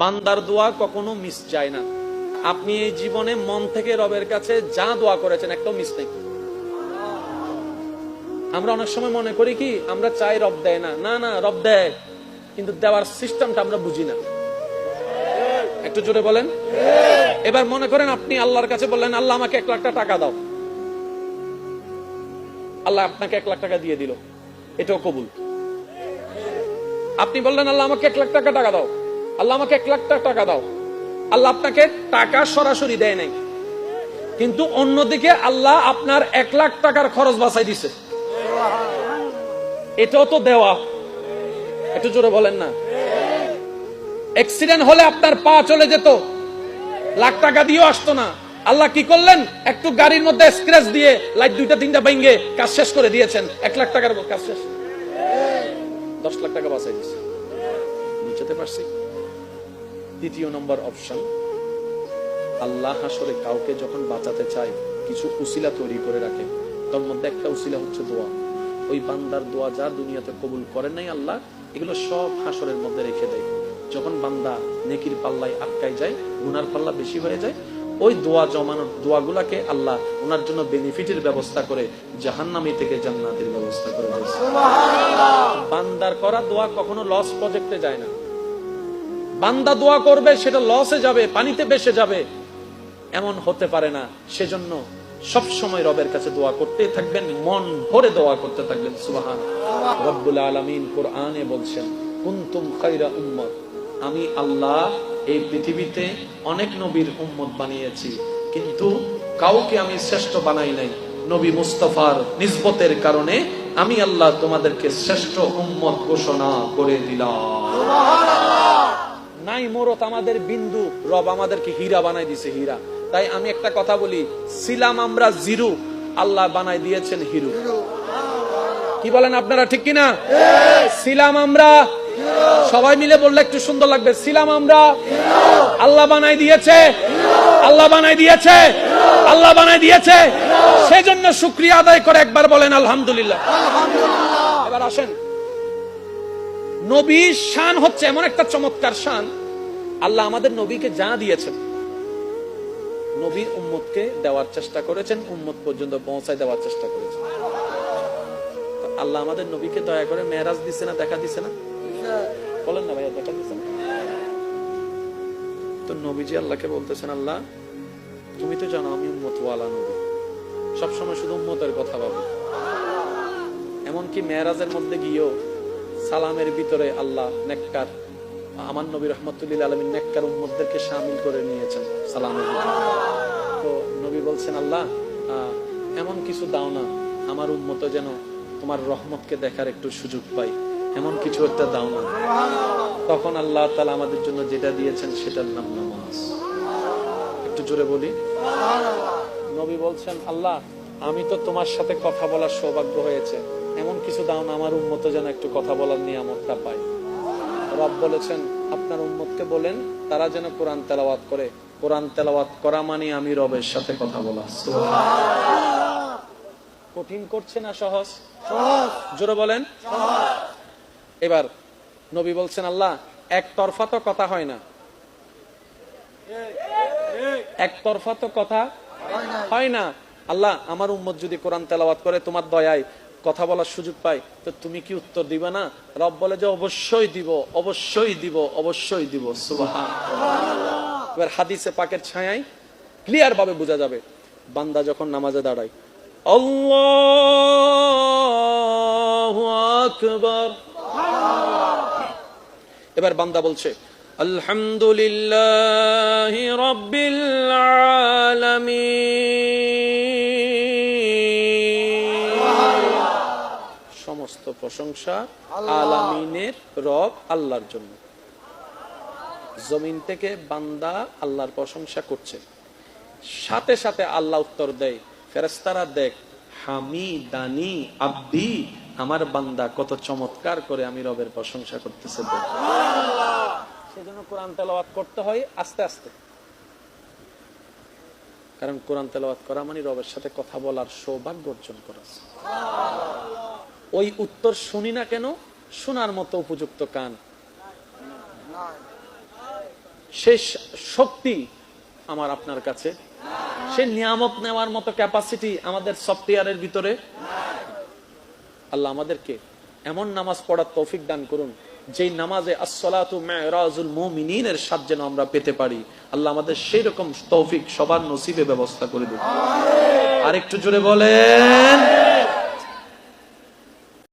বান্দার দোয়া কখনো মিস যায় না। আপনি এই জীবনে মন থেকে রবের কাছে যা দোয়া করেছেন একটাও মিস নেই। আমরা অনেক সময় মনে করি কি, আমরা চাই রব দেয় না। না না, রব দেয়, কিন্তু দেওয়ার সিস্টেমটা আমরা বুঝি না। একটু জোরে বলেন। এবার মনে করেন আপনি আল্লাহর কাছে বললেন, আল্লাহ, আমাকে এক লাখ টাকা দাও। আল্লাহ আপনাকে এক লাখ টাকা দিয়ে দিল। এটাও কবুল। আপনি বললেন, আল্লাহ, আমাকে এক লাখ টাকা টাকা দাও। আল্লাহ আমাকে এক লাখ টাকা দাও। আল্লাহ আপনাকে টাকা সরাসরি দেয় নাই। কিন্তু অন্যদিকে আল্লাহ আপনার এক লাখ টাকার খরচ বাঁচাই দিছে। এটাও তো দেওয়া। একটু জোরে বলেন না। অ্যাক্সিডেন্ট হলে আপনার পা চলে যেত। লাখ টাকা দিয়েও আসতো না। আল্লাহ কি করলেন? একটু গাড়ির মধ্যে স্ক্র্যাচ দিয়ে লাইট দুইটা, তিনটা ভেঙে কাজ শেষ করে দিয়েছেন। এক লাখ টাকার কাজ শেষ। দশ লাখ টাকা বাঁচাই দিচ্ছে বুঝতে পারছি। দ্বিতীয় নম্বর অপশন। আল্লাহ হাসরে কাউকে যখন বাঁচাতে চায় কিছু উসিলা তৈরি করে রাখে। তার মধ্যে একটা উসিলা হচ্ছে দোয়া। ওই বান্দার দোয়া যা দুনিয়াতে কবুল করেন নাই আল্লাহ এগুলো সব হাসরের মধ্যে রেখে দেয়। যখন বান্দা নেকির পাল্লায় আটকায় যায় গুনার পাল্লা বেশি হয়ে যায় ওই দোয়া জমানোর দোয়াগুলাকে আল্লাহ ওনার জন্য বেনিফিটের ব্যবস্থা করে জাহান্নামি থেকে জান্নাতের ব্যবস্থা করে বান্দার করা দোয়া কখনো লস প্রজেক্টে যায় না। বান্দা দোয়া করবে, সেটা লসে যাবে, পানিতে বেসে যাবে। এমন হতে পারে না। সেজন্য সব সময় রবের কাছে দোয়া করতে থাকবেন, মন ভরে দোয়া করতে থাকবেন। সুবাহান রব্বুল আলামিন কোরআনে বলছেন, কুনতুম খাইরা উম্মত। আমি আল্লাহ এই পৃথিবীতে অনেক নবীর উম্মত বানিয়েছি, কিন্তু কাউকে আমি শ্রেষ্ঠ বানাই নাই। নবী মুস্তফার নিসবতের কারণে আমি আল্লাহ তোমাদেরকে শ্রেষ্ঠ উম্মত ঘোষণা করে দিলাম। নাই মোরত আমাদের বিন্দু, রব আমাদেরকে হীরা বানাই দিছে হীরা। তাই আমি একটা কথা বলি, ছিলাম আমরা জিরু, আল্লাহ বানাই দিয়েছেন হিরু। কি বলেন আপনারা, ঠিক কিনা? ছিলাম আমরা, সবাই মিলে বললে একটু সুন্দর লাগবে, ছিলাম আমরা, আল্লাহ বানাই দিয়েছে, আল্লাহ বানাই দিয়েছে, আল্লাহ বানাই দিয়েছে। সেজন্য শুক্রিয়া আদায় করে একবার বলেন, আলহামদুলিল্লাহ। এবার আসেন। নবীর শান হচ্ছে এমন একটা চমৎকার শান আল্লাহ আমাদের নবীকে যা দিয়েছেন নবী উম্মতকে দেওয়ার চেষ্টা করেছেন, উম্মত পর্যন্ত পৌঁছায় দেওয়ার চেষ্টা করেছেন। আল্লাহ আমাদের নবীকে দয়া করে মেহরাজ দিছে না, দেখা দিছে না? বলেন না ভাইয়া, দেখা দিছে না। তো নবীজি আল্লাহকে বলতেছেন, আল্লাহ, তুমি তো জানো আমি উম্মত ওয়ালা নবী। সবসময় শুধু উম্মতের কথা ভাবি। এমনকি মেয়েরাজের মধ্যে গিয়েও সালামের ভিতরে আল্লাহ নেককার আমার নবী রহমতুল্লিল আলমিন নেককার উম্মতদেরকে সামিল করে নিয়েছেন। ভিতরে তো নবী বলছেন, আল্লাহ এমন কিছু দাও না, আমার উম্মত যেন তোমার রহমতকে দেখার একটু সুযোগ পাই এমন কিছু একটা দাও না। তখন আল্লাহ তালা আমাদের জন্য যেটা দিয়েছেন, সেটার নাম নামাজ। একটু জোরে বলি। নবী বলছেন, আল্লাহ, আমি তো তোমার সাথে কথা বলার সৌভাগ্য হয়েছে। এমন কিছু দাও না, আমার উন্মত যেন একটু কথা বলার নিয়ামতটা পায়। রব বলেছেন আপনার উম্মতকে বলেন তারা যেন কোরআন তেলাওয়াত করে। কোরআন তেলাওয়াত করা মানে আমি রবের সাথে কথা বলা। কঠিন করছে না সহজ? জোরে বলেন। এবার নবী বলছেন আল্লাহ এক তরফা তো কথা হয় না। এক তরফা তো কথা হয় না। আল্লাহ আমার উম্মত যদি কোরআন তেলাওয়াত করে তোমার দয়ায় কথা বলার সুযোগ পাই, তো তুমি কি উত্তর দিবে না? রব বলে যে অবশ্যই দিব অবশ্যই দিব অবশ্যই দিব। এবার হাদিসে পাকের ছায়ায় ক্লিয়ার ভাবে বোঝা যাবে, বান্দা যখন নামাজে দাঁড়ায় আকবার। এবার বান্দা বলছে, আলহামদুলিল্লাহ রব্বিল আলামিন। সমস্ত প্রশংসা আলামিনের রব আল্লাহর জন্য। জমিন থেকে বান্দা আল্লাহর প্রশংসা করছে। সাথে সাথে আল্লাহ উত্তর দেয় ফেরেস্তারা দেখ হামি দানি আব্দি আমার বান্দা কত চমৎকার করে আমি রবের প্রশংসা করতেছে সেজন্য কোরআন তেলাওয়াত করতে হয় আস্তে আস্তে। কারণ কোরআন তেলাওয়াত করা মানে রবের সাথে কথা বলার সৌভাগ্য অর্জন করা। ওই উত্তর শুনি না কেন? শোনার মতো উপযুক্ত কান। সে শক্তি আমার আপনার কাছে। সে নিয়ামত নেওয়ার মতো ক্যাপাসিটি আমাদের সফটওয়্যারের ভিতরে। আল্লাহ আমাদেরকে এমন নামাজ পড়ার তৌফিক দান করুন, যেই নামাজে আসসালাতু যেন আমরা পেতে পারি। আল্লাহ আমাদের সেই রকম তৌফিক সবার নসিবে ব্যবস্থা করে দিন। আর একটু জোরে বলেন।